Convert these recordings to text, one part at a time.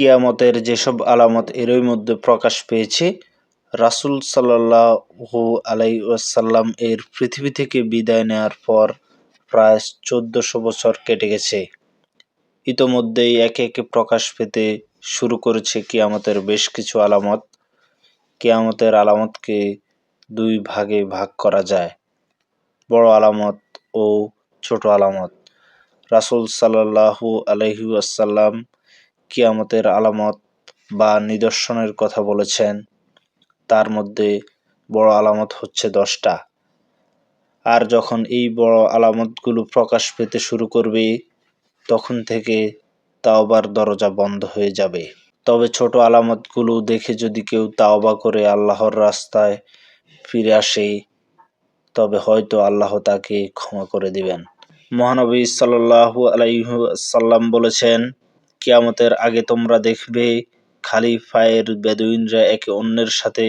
কিয়ামতের যেসব আলামত এরই মধ্যে প্রকাশ পেয়েছে, রাসুল সাল্লাহু আলাইসাল্লাম এর পৃথিবী থেকে বিদায় নেওয়ার পর প্রায় চোদ্দশো বছর কেটে গেছে। ইতোমধ্যেই একে একে প্রকাশ পেতে শুরু করেছে কিয়ামতের বেশ কিছু আলামত। কিয়ামতের আলামতকে দুই ভাগে ভাগ করা যায়, বড় আলামত ও ছোট আলামত। রাসুল সাল্লাহু আলহি আসাল্লাম কিয়ামতের আলামত বা নিদর্শনের কথা বলেছেন, তার মধ্যে বড় আলামত হচ্ছে দশটা। আর যখন এই বড় আলামতগুলো প্রকাশ পেতে শুরু করবে, তখন থেকে তাওবার দরজা বন্ধ হয়ে যাবে। তবে ছোট আলামতগুলো দেখে যদি কেউ তাওবা করে আল্লাহর রাস্তায় ফিরে আসে, তবে হয়তো আল্লাহ তাকে ক্ষমা করে দিবেন। মহানবী সাল্লাহু আলাইসাল্লাম বলেছেন কিয়ামতের আগে তোমরা দেখবে খালি ফায়ের বেদুইনরা একে অন্যের সাথে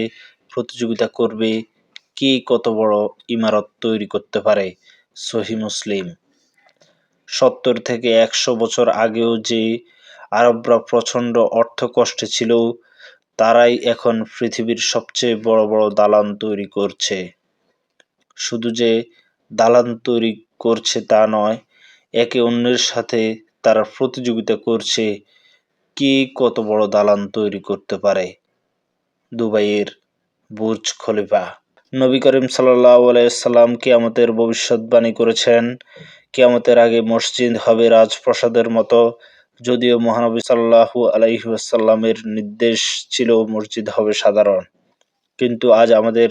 প্রতিযোগিতা করবে। কে কত বড় ইমারত তৈরি করতে পারে সহি মুসলিম। সত্তর থেকে একশো বছর আগেও যে আরবরা প্রচণ্ড অর্থ কষ্টে ছিল, তারাই এখন পৃথিবীর সবচেয়ে বড় বড় দালান তৈরি করছে। শুধু যে দালান তৈরি করছে তা নয়, একে অন্যের সাথে তারা প্রতিযোগিতা করছে কে কত বড় দালান তৈরি করতে পারে। দুবাইয়ের বুর্জ খলিফা নবী করিম সাল্লাম কিয়ামতের ভবিষ্যৎবাণী করেছেন, কিয়ামতের আগে মসজিদ হবে রাজপ্রসাদের মতো, যদিও মহানবী সাল্লাহু আলাইসাল্লামের নির্দেশ ছিল মসজিদ হবে সাধারণ। কিন্তু আজ আমাদের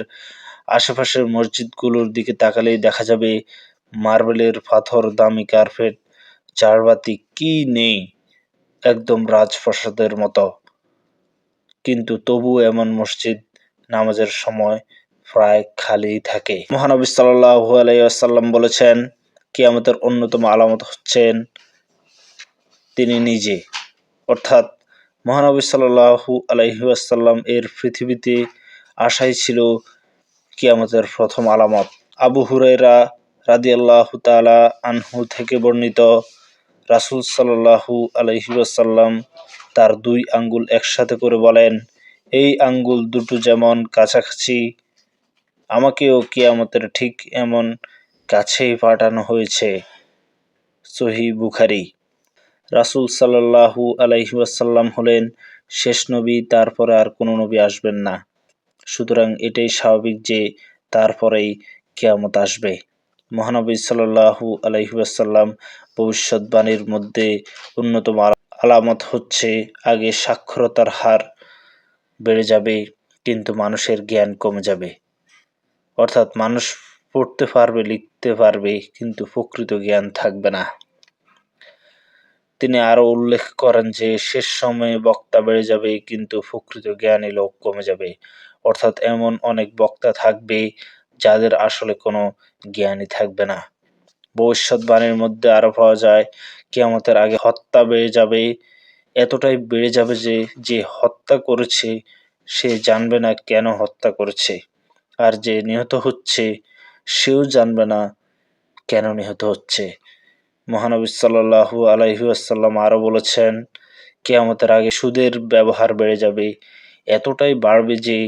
আশেপাশের মসজিদগুলোর দিকে তাকালেই দেখা যাবে মার্বেলের পাথর, দামি কার্পেট চারবাতি কি নেই? একদম রাজপ্রাসাদের মতো। কিন্তু তবু এমন মসজিদ নামাজের সময় প্রায় খালি থাকে। মহানবী সাল্লাহু আলাইসাল্লাম বলেছেন, কিয়ামতের অন্যতম আলামত হচ্ছেন তিনি নিজে। অর্থাৎ মহানবী সাল্লাহু আলাইসাল্লাম এর পৃথিবীতে আশাই ছিল কিয়ামতের প্রথম আলামত। আবু হুরাইরা রাদিয়াল্লাহ তালা আনহু থেকে বর্ণিত রাসুল সাল্লাহু আলহিবাসাল্লাম তার দুই আঙ্গুল একসাথে করে বলেন, এই আঙ্গুল দুটো যেমন কাছাকাছি, আমাকেও কিয়ামতের ঠিক এমন কাছেই পাঠানো হয়েছে। সহি বুখারি। রাসুল সাল্লাহু আলাইহাসাল্লাম হলেন শেষ নবী, তারপরে আর কোনো নবী আসবেন না। সুতরাং এটাই স্বাভাবিক যে তারপরেই কেয়ামত আসবে। মহানবী সাল্লাহু আলহিবাসাল্লাম ভবিষ্যৎবাণীর মধ্যে অন্যতম আলামত হচ্ছে, আগে সাক্ষরতার হার বেড়ে যাবে, কিন্তু মানুষের জ্ঞান কমে যাবে। অর্থাৎ মানুষ পড়তে পারবে, লিখতে পারবে, কিন্তু প্রকৃত জ্ঞান থাকবে না। তিনি আরও উল্লেখ করেন যে, শেষ সময়ে বক্তা বেড়ে যাবে, কিন্তু প্রকৃত জ্ঞানী লোক কমে যাবে। অর্থাৎ এমন অনেক বক্তা থাকবে যাদের আসলে কোনো জ্ঞানই থাকবে না। ভবিষ্যৎবাণীর মধ্যে আরও পাওয়া যায়, কেয়ামতের আগে হত্যা বেড়ে যাবে, এতটাই বেড়ে যাবে যে যে হত্যা করেছে, সে জানবে না কেন হত্যা করেছে। আর যে নিহত হচ্ছে, সেও জানবে না কেন নিহত হচ্ছে। মহানবী সাল্লাহু আলাইহুয়াসাল্লাম আরও বলেছেন, কেয়ামতের আগে সুদের ব্যবহার বেড়ে যাবে, এতটাই বাড়বে যে,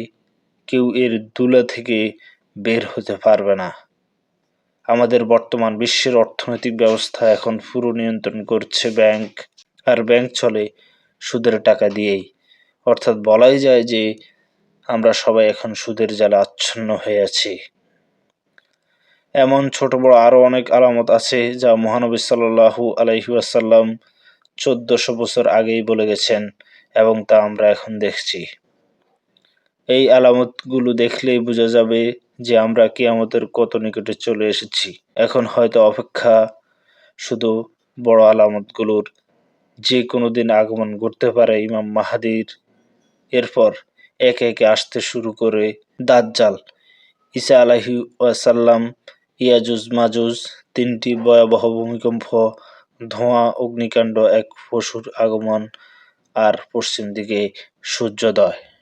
কেউ এর দুলা থেকে বের হতে পারবে না। আমাদের বর্তমান বিশ্বের অর্থনৈতিক ব্যবস্থা এখন পুরো নিয়ন্ত্রণ করছে ব্যাংক, আর ব্যাংক চলে সুদের টাকা দিয়েই। অর্থাৎ বলাই যায় যে আমরা সবাই এখন সুদের জালে আচ্ছন্ন হয়ে আছি। এমন ছোট বড় আরও অনেক আলামত আছে যা মহানবী সাল্লাহু আলাইহাসাল্লাম চোদ্দশো বছর আগেই বলে গেছেন এবং তা আমরা এখন দেখছি। এই আলামতগুলো দেখলেই বোঝা যাবে যে আমরা কিয়ামতের কত নিকটে চলে এসেছি। এখন হয়তো অপেক্ষা শুধু বড় আলামতগুলোর। যে কোনো দিন আগমন করতে পারে ইমাম মাহাদির। এরপর একে একে আসতে শুরু করে দাজ্জাল। ঈসা আলাহি ওয়াসাল্লাম, ইয়াজুজ মাজুজ, তিনটি ভয়াবহ ভূমিকম্প, ধোঁয়া, অগ্নিকাণ্ড, এক পশুর আগমন আর পশ্চিম দিকে সূর্যোদয়।